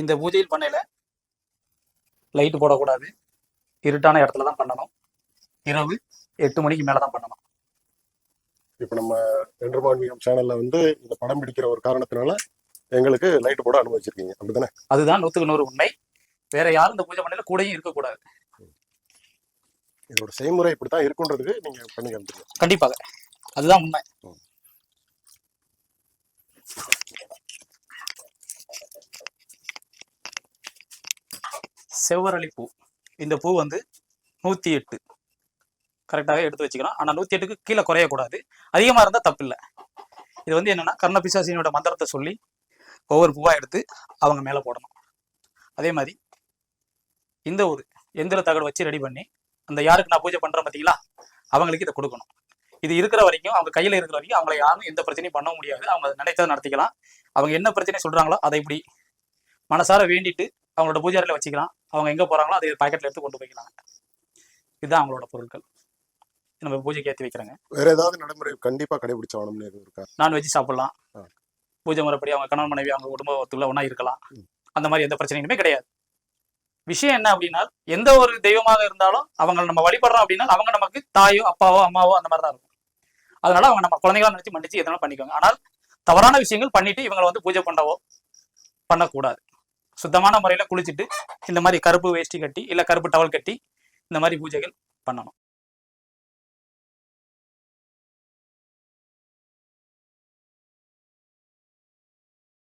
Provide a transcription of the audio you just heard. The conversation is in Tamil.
இந்த பூஜையில் பண்ணையில லைட் போடக்கூடாது. இருட்டான இடத்துல தான் பண்ணணும். இரவு எட்டு மணிக்கு மேல தான் பண்ணணும். இப்ப நம்ம வென்றமான்மீகம் சேனல்ல வந்து இந்த படம் பிடிக்கிற ஒரு காரணத்தினால எங்களுக்கு லைட் போட அனுமதிச்சிருக்கீங்க. அப்படிதானே? அதுதான் நூத்துக்கு நூறு உண்மை. வேற யாரும் இந்த பூஜை பண்ணையில கூடயும் இருக்கக்கூடாது. இதோட செய்முறை இப்படித்தான் இருக்குன்றதுக்கு நீங்க பண்ணி கண்டிப்பாக. அதுதான் உண்மை. செவ்வரளி பூ. இந்த பூ வந்து நூற்றி எட்டு கரெக்டாக எடுத்து வச்சுக்கணும். ஆனால் நூற்றி எட்டுக்கு கீழே குறையக்கூடாது. அதிகமாக இருந்தால் தப்பில்லை. இது வந்து என்னென்னா கர்ணபிசாசினியோட மந்திரத்தை சொல்லி ஒவ்வொரு பூவாக எடுத்து அவங்க மேலே போடணும். அதே மாதிரி இந்த ஒரு எந்திர தகடு வச்சு ரெடி பண்ணி அந்த யாருக்கு நான் பூஜை பண்ணுறேன் பார்த்தீங்களா அவங்களுக்கு இதை கொடுக்கணும். இது இருக்கிற வரைக்கும் அவங்க கையில் இருக்கிற வரைக்கும் அவங்கள யாரும் எந்த பிரச்சனையும் பண்ண முடியாது. அவங்க நினைத்ததை நடத்திக்கலாம். அவங்க என்ன பிரச்சனை சொல்கிறாங்களோ அதை இப்படி மனசார வேண்டிட்டு அவங்களோட பூஜை வச்சுக்கலாம். அவங்க எங்க போறாங்களோ அதை பாக்கெட்ல எடுத்து கொண்டு போய்க்கலாம். இதுதான் அவங்களோட பொருட்கள். நம்ம பூஜைக்கு ஏற்றி வைக்கிறாங்க. வேற ஏதாவது நடைமுறை கண்டிப்பா கடைபிடிச்சாகணும்னு எதுவும் இருக்கா? நான்வெஜ் சாப்பிடலாம். பூஜை முறைப்படி அவங்க கணவன் மனைவி அவங்க குடும்பத்துக்குள்ள ஒன்றா இருக்கலாம். அந்த மாதிரி எந்த பிரச்சனையுமே கிடையாது. விஷயம் என்ன அப்படின்னா எந்த ஒரு தெய்வமாக இருந்தாலும் அவங்க நம்ம வழிபடுறோம் அப்படின்னா அவங்க நமக்கு தாயோ அப்பாவோ அம்மாவோ அந்த மாதிரி தான் இருக்கும். அதனால அவங்க நம்ம குழந்தைகளா நினைச்சு மன்னிச்சு எதனாலும் பண்ணிக்கோங்க ஆனால் தவறான விஷயங்கள் பண்ணிட்டு இவங்களை வந்து பூஜை பண்ணவோ பண்ணக்கூடாது. சுத்தமான முறையில் குளிச்சுட்டு இந்த மாதிரி கருப்பு வேஷ்டி கட்டி இல்லை கருப்பு டவல் கட்டி இந்த மாதிரி பூஜைகள் பண்ணணும்.